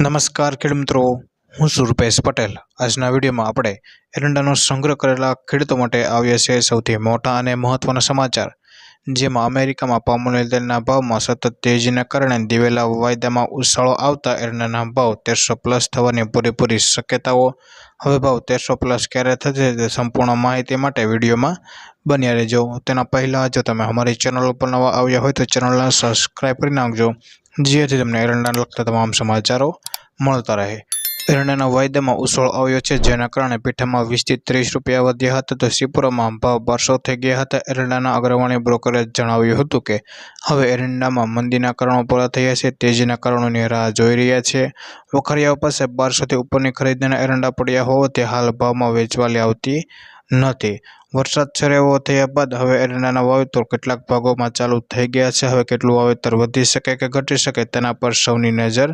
નમસ્કાર ખેડ મિત્રો, હું છું રૂપેશ પટેલ. આજના વિડીયોમાં આપણે એરંડાનો સંગ્રહ કરેલા ખેડૂતો માટે આવ્યા છે સૌથી મોટા અને મહત્વના સમાચાર. જેમાં અમેરિકામાં પામોલીન તેલના ભાવમાં સતત તેજીના કારણે દિવેલા વાયદામાં ઉછાળો આવતા એરંડાના ભાવ તેરસો પ્લસ થવાની પૂરેપૂરી શક્યતાઓ. હવે ભાવ તેરસો પ્લસ ક્યારે થશે તે સંપૂર્ણ માહિતી માટે વિડીયોમાં બન્યા રહેજો. તેના પહેલાં, જો તમે અમારી ચેનલ ઉપર નવા આવ્યા હોય તો ચેનલને સબસ્ક્રાઈબ કરી નાખજો. જેથી તમને એરંડાને લગતા તમામ સમાચારો મળતા રહે. એરંડાના વાયદામાં ઉછાળો આવ્યો છે, જેના કારણે પીઠામાં વીસથી ત્રીસ રૂપિયા વધ્યા હતા. તો સિપુરામાં ભાવ બારસો થઈ ગયા હતા. એરંડાના અગ્રવાણી બ્રોકરે જણાવ્યું હતું કે, હવે એરંડામાં મંદીના કારણો પૂરા થયા છે. તેજીના કારણોની રાહ જોઈ રહ્યા છે. વખરિયાઓ પાસે બારસોથી ઉપરની ખરીદીના એરંડા પડ્યા હોવાથી હાલ ભાવમાં વેચવાલી આવતી નથી. વરસાદ છેરેવો થયા બાદ હવે એરંડાના વાવેતર કેટલાક ભાગોમાં ચાલુ થઈ ગયા છે. હવે કેટલું વાવેતર વધી શકે કે ઘટી શકે તેના પર સૌની નજર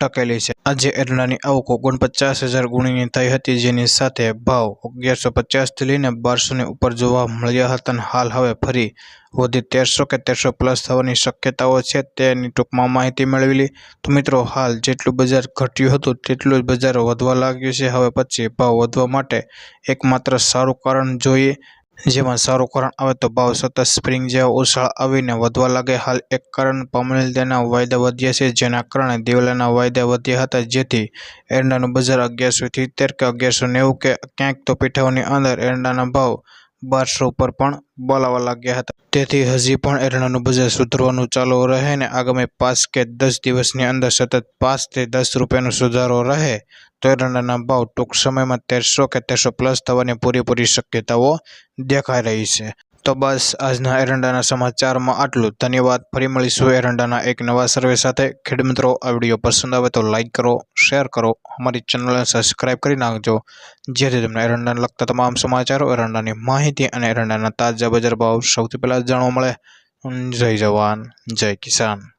ટકેલી છે. આજે એરંડાની આવક ઓગણપચાસ હજાર ગુણીની થઈ હતી, જેની સાથે ભાવ અગિયારસો પચાસથી લઈને બારસોની ઉપર જોવા મળ્યા હતા અને હાલ હવે ફરી વધી તેરસો કે તેરસો પ્લસ થવાની શક્યતાઓ છે તેની ટૂંકમાં માહિતી મેળવેલી. તો મિત્રો, હાલ જેટલું બજાર ઘટ્યું હતું તેટલું જ બજાર વધવા લાગ્યું છે. હવે પછી ભાવ વધવા માટે એકમાત્ર સારું કારણ જોઈએ જેમાં સારું કારણ આવે તો ભાવ સતત સ્પ્રિંગ જેવા ઉછાળ આવીને વધવા લાગે. હાલ એક કારણ પામોલીના વાયદા વધ્યા છે, જેના કારણે દિવેલાના વાયદા વધ્યા હતા, જેથી એરંડાનું બજાર અગિયારસો સિત્તેર કે અગિયારસો નેવું કે ક્યાંક તો પીઠાઓની અંદર એરંડાના ભાવ બારસો ઉપર પણ બોલાવા લાગ્યા હતા. તેથી હજી પણ એરંડાનું બજાર સુધરવાનું ચાલુ રહે ને આગામી પાંચ કે દસ દિવસની અંદર સતત પાંચથી દસ રૂપિયાનો સુધારો રહે, તો એરંડાના ભાવ ટૂંક સમયમાં તેરસો કે તેરસો પ્લસ થવાની પૂરેપૂરી શક્યતાઓ દેખાઈ રહી છે. તો બસ, આજના એરંડાના સમાચારમાં આટલું ધન્યવાદ. ફરી મળીશું એરંડાના એક નવા સર્વે સાથે. ખેડ મિત્રો, આ વીડિયો પસંદ આવે તો લાઇક કરો શેર કરો. અમારી ચેનલને સબસ્ક્રાઈબ કરી નાખજો. જેથી તમને એરંડાને લગતા તમામ સમાચારો, એરંડાની માહિતી અને એરંડાના તાજા બજાર ભાવ સૌથી પહેલાં જાણવા મળે. જય જવાન, જય કિસાન.